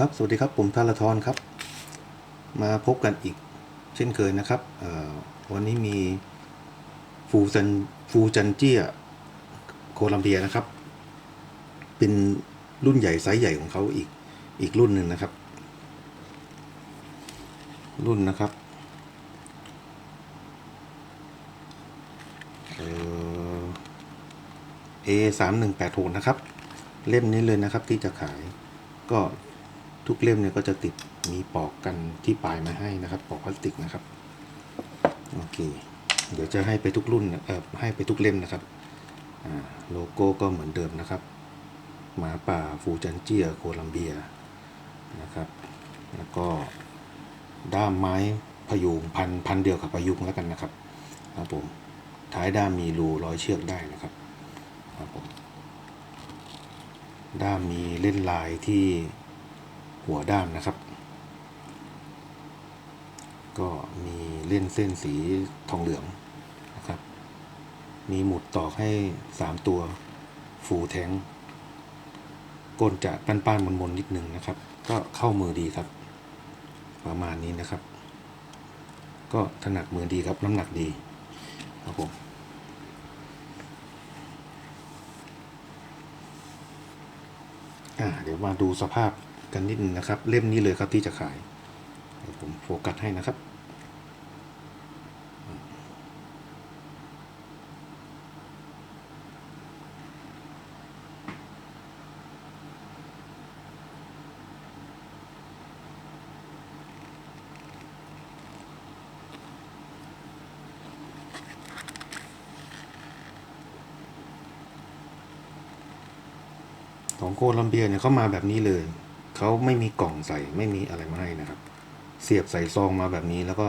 ครับ สวัสดีครับ ผมธารทรครับ มาพบกันอีกเช่นเคยนะครับ วันนี้มีฟูจันฟูจันเจียโคลัมเบียนะครับ เป็นรุ่นใหญ่ไซส์ใหญ่ของเขาอีกอีกรุ่นหนึ่งนะครับ รุ่นนะครับเอสามหนึ่งแปดหกนะครับ เล่มนี้เลยนะครับที่จะขายก็ ทุกเล่มเนี่ยก็จะติดมีปอกกันที่ปลายมาให้นะครับ ปอกพลาสติกนะครับโอเคเดี๋ยวจะให้ไปทุกรุ่นเออให้ไปทุกเล่มนะครับโลโก้ก็เหมือนเดิมนะครับหมาป่าฟูจันเจียโคลัมเบียนะครับ แล้วก็ด้ามไม้พยุงพันพันเดียวกับพยุงแล้วกันนะครับครับผมท้ายด้ามมีรูร้อยเชือกได้นะครับครับผมด้ามมีเล่นลายที่ หัวด้ามนะครับ ก็มีเล่นเส้นสีทองเหลืองนะครับ มีหมุดตอกให้สามตัวฟูแทงก้นจะป้านๆมนๆนิดนึงนะครับ ก็เข้ามือดีครับ ประมาณนี้นะครับ ก็ถนัดมือดีครับน้ำหนักดีครับผมอ่าเดี๋ยวมาดูสภาพ กันนิดนึงนะครับ เล่มนี้เลยครับที่จะขาย ผมโฟกัสให้นะครับของโคลัมเบียเนี่ยเขามาแบบนี้เลย เขาไม่มีกล่องใส่ไม่มีอะไรมาให้นะครับ เสียบใส่ซองมาแบบนี้แล้วก็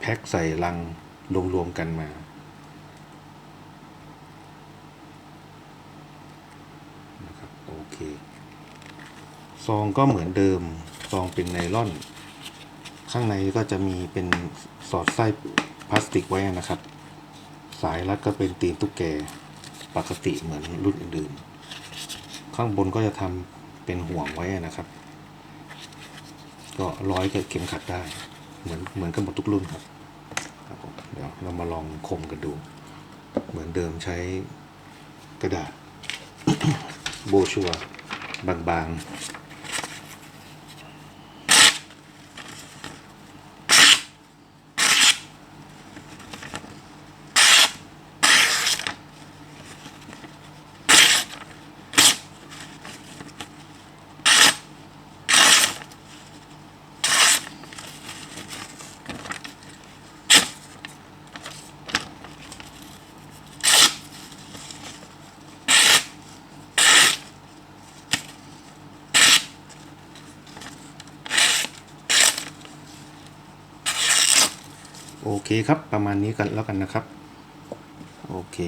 แพ็คใส่ลังรวมๆกันมานะครับโอเคซองก็เหมือนเดิมซองเป็นไนล่อน ข้างในก็จะมีเป็นสอดไส้พลาสติกไว้นะครับ สายรัดก็เป็นตีนตุ๊กแกปกติเหมือนรุ่นอื่นๆข้างบนก็จะทำ เป็นห่วงไว้นะครับ ก็ร้อยกับเข็มขัดได้ เหมือนเหมือนกันหมดทุกรุ่นครับครับผมเดี๋ยวเรามาลองคมกันดู เหมือนเดิมใช้กระดาษโบชัวบางๆ โอเคครับประมาณนี้กันแล้วกันนะครับโอเค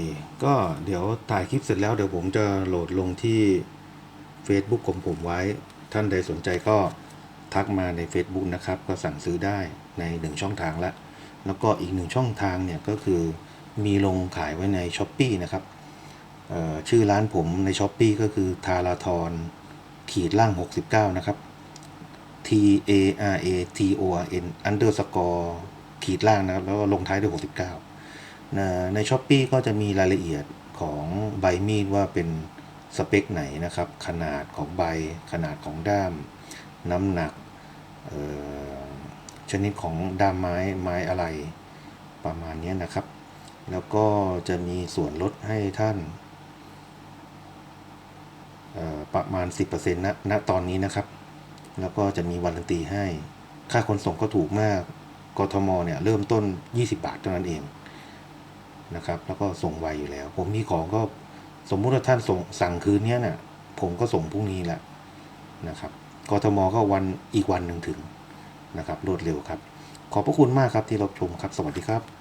ก็เดี๋ยวถ่ายคลิปเสร็จแล้วเดี๋ยวผมจะโหลดลงที่ Facebook ของผมไว้ ท่านใดสนใจก็ทักมาใน Facebook นะครับ ก็สั่งซื้อได้ในหนึ่งช่องทางละแล้วก็อีกหนึ่งช่องทางเนี่ยก็คือมีลงขายไว้ใน s h อ p e e นะครับชื่อร้านผมใน s h อ p e e ก็คือทาราทรขีดล่าง 69 นะครับ T A R A T O R N underscore ขีดล่างนะครับ แล้วก็ลงท้ายด้วย 69นะใน s h อ p e e ก็จะมีรายละเอียดของใบมีดว่าเป็นสเปคไหนนะครับ ขนาดของใบ ขนาดของด้าม น้ำหนักชนิดของด้ามไม้ไม้อะไรประมาณนี้นะครับ แล้วก็จะมีส่วนลดให้ท่านประมาณ 10%ณณตอนนี้นะครับ แล้วก็จะมีวารันตีให้ ค่าขนส่งก็ถูกมาก กทมเนี่ยเริ่มต้น 20 บาทเท่านั้นเองนะครับ แล้วก็ส่งไวอยู่แล้ว ผมมีของก็สมมุติว่าท่านส่งสั่งคืนเนี้ยเนี่ยผมก็ส่งพรุ่งนี้แหละนะครับกทมก็วันอีกวันหนึ่งถึงนะครับรวดเร็วครับ ขอบพระคุณมากครับที่รับชมครับ สวัสดีครับ